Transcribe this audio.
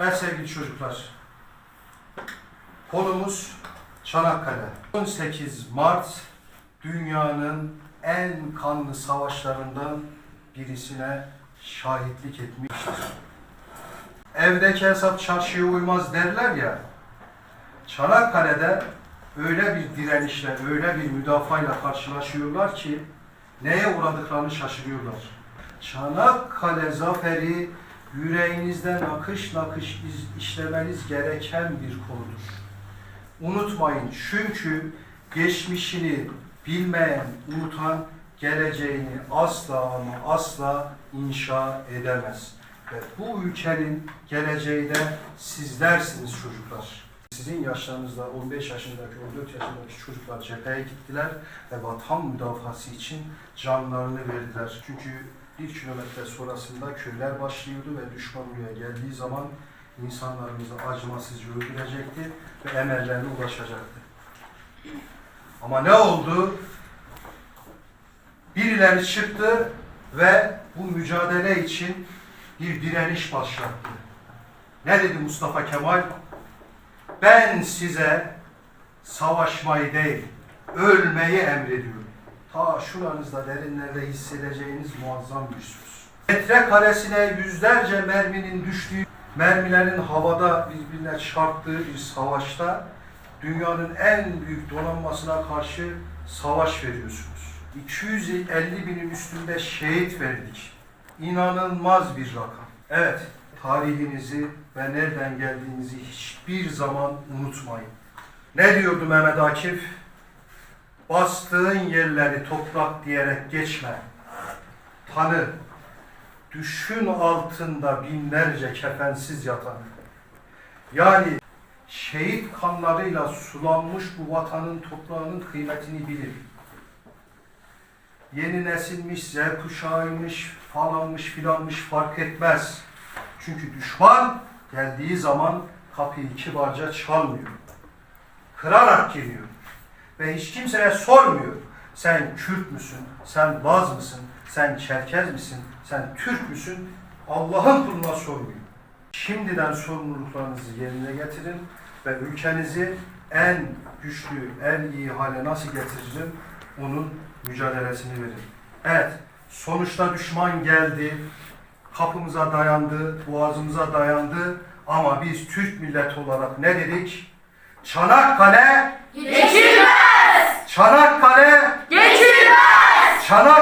Evet sevgili çocuklar. Konumuz Çanakkale. 18 Mart dünyanın en kanlı savaşlarından birisine şahitlik etmiştir. Evdeki hesap çarşıya uymaz derler ya. Çanakkale'de öyle bir direnişle, öyle bir müdafayla karşılaşıyorlar ki neye uğradıklarını şaşırıyorlar. Çanakkale zaferi yüreğinizde nakış nakış iz- işlemeniz gereken bir konudur. Unutmayın çünkü geçmişini bilmeyen, unutan geleceğini asla ama asla inşa edemez. Ve bu ülkenin geleceği de sizlersiniz çocuklar. Sizin yaşlarınızda 15 yaşındaki, 14 yaşındaki çocuklar cepheye gittiler ve vatan müdafası için canlarını verdiler. Çünkü bir kilometre sonrasında köyler başlıyordu ve düşman buraya geldiği zaman insanlarımızı acımasızca öldürecekti ve emellerine ulaşacaktı. Ama ne oldu? Birileri çıktı ve bu mücadele için bir direniş başlattı. Ne dedi Mustafa Kemal? Ben size savaşmayı değil, ölmeyi emrediyorum. Ta şuranızda derinlerde hissedeceğiniz muazzam bir söz. Metre karesine yüzlerce merminin düştüğü, mermilerin havada birbirine çarptığı bir savaşta dünyanın en büyük donanmasına karşı savaş veriyorsunuz. 250 binin üstünde şehit verdik. İnanılmaz bir rakam. Evet, tarihinizi ve nereden geldiğinizi hiçbir zaman unutmayın. Ne diyordu Mehmet Akif? Bastığın yerleri toprak diyerek geçme. Tanı, düşün altında binlerce kefensiz yatan. Yani şehit kanlarıyla sulanmış bu vatanın toprağının kıymetini bilin. Yeni nesilmiş, Z kuşağıymış, falanmış filanmış fark etmez. Çünkü düşman geldiği zaman kapıyı kibarca çalmıyor. Kırarak geliyor. Ve hiç kimseye sormuyor. Sen Kürt müsün? Sen Laz mısın? Sen Çerkez misin? Sen Türk müsün? Allah'ın kuluna sormuyor. Şimdiden sorumluluklarınızı yerine getirin ve ülkenizi en güçlü, en iyi hale nasıl getiririm onun mücadelesini verin. Evet, sonuçta düşman geldi, kapımıza dayandı, boğazımıza dayandı ama biz Türk milleti olarak ne dedik? Çanakkale, Geçilmez! Çanakkale, Geçilmez! Çanakkale.